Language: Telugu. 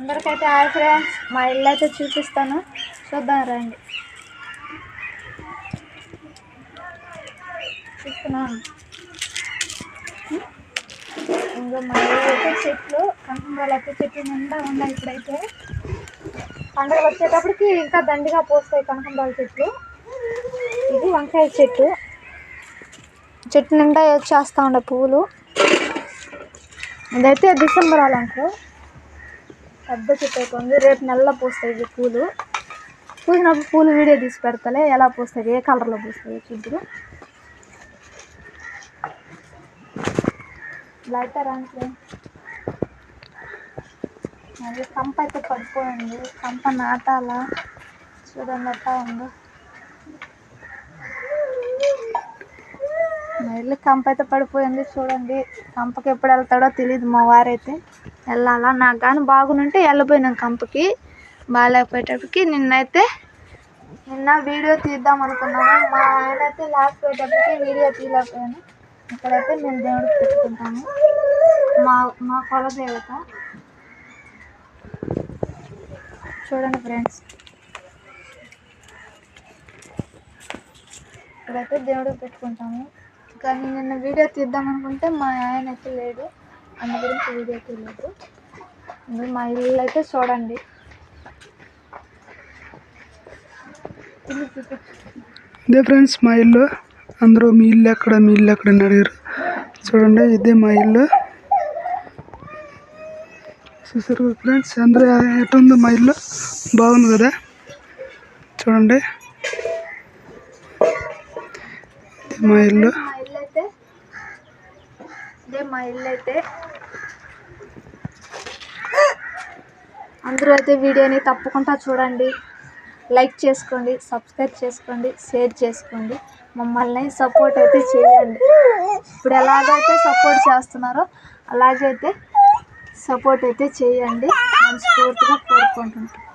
అందరికైతే హాయ్ ఫ్రెండ్స్. మా ఇల్లు అయితే చూపిస్తాను. చూద్దాం రండి. చూస్తున్నాను. ఇంకా మా ఇల్లు అయితే చెట్లు కనకాంబరాలు అయితే చెట్లు నిండా ఉన్నాయి ఇప్పుడైతే. పండుగలు వచ్చేటప్పటికి ఇంకా దండిగా పోస్తాయి కనకంబాల చెట్లు. ఇది వంకాయ చెట్టు. చెట్టు నిండా వచ్చేస్తూ ఉండే పువ్వులు. ఇదైతే డిసెంబర్ అంటారు పెద్ద చెట్టు అయిపోయింది రేపు నెలలో పూస్తాయి ఇవి పూలు. పూసినప్పుడు పూలు వీడియో తీసి పెడతలే. ఎలా పూస్తాయి ఏ కలర్లో పూస్తాయి చూద్దరు. ఇలా అంటే అది కంప అయితే పడిపోయింది. కంప నాటాలా? చూడండి ఎట్టా ఉందో. మళ్ళీ కంప అయితే పడిపోయింది. చూడండి కంపకి ఎప్పుడు వెళ్తాడో తెలియదు మా వారైతే. వెళ్ళాలా? నాకు కానీ బాగునుంటే వెళ్ళిపోయినాం కంపకి బాగాలేకపోయేటప్పటికి నిన్నైతే నిన్న వీడియో తీద్దాం అనుకున్నాము మా ఆయన అయితే లాస్ట్ పోయేటప్పటికి వీడియో తీయలేకపోయాను. ఇక్కడైతే మేము దేవుడికి పెట్టుకుంటాము. మా మా కులదేవత. చూడండి ఫ్రెండ్స్ ఇక్కడైతే దేవుడికి పెట్టుకుంటాము. కానీ నిన్న వీడియో తీద్దాం అనుకుంటే మా ఆయన అయితే లేడు. అందు గురించి వీడియో తెలియదు మా ఇల్లు అయితే చూడండి. ఇదే ఫ్రెండ్స్ మా ఇల్లు. అందరూ మీ ఇల్లు ఎక్కడ మీ ఇల్లు ఎక్కడ అని అడిగారు. చూడండి ఇదే మా ఇల్లు. చూసారు ఫ్రెండ్స్ అందరూ ఎట్టుంది మా ఇల్లు? బాగుంది కదా? చూడండి. మా ఇల్లు మా ఇల్లు అయితే ఇదే మా ఇల్లు అయితే. అందరూ అయితే వీడియోని తప్పకుండా చూడండి. లైక్ చేసుకోండి సబ్స్క్రైబ్ చేసుకోండి షేర్ చేసుకోండి. మమ్మల్ని సపోర్ట్ అయితే చేయండి. ఇప్పుడు ఎలాగైతే సపోర్ట్ చేస్తున్నారో అలాగైతే సపోర్ట్ అయితే చేయండి. మనస్ఫూర్తిగా కోరుకుంటున్నాను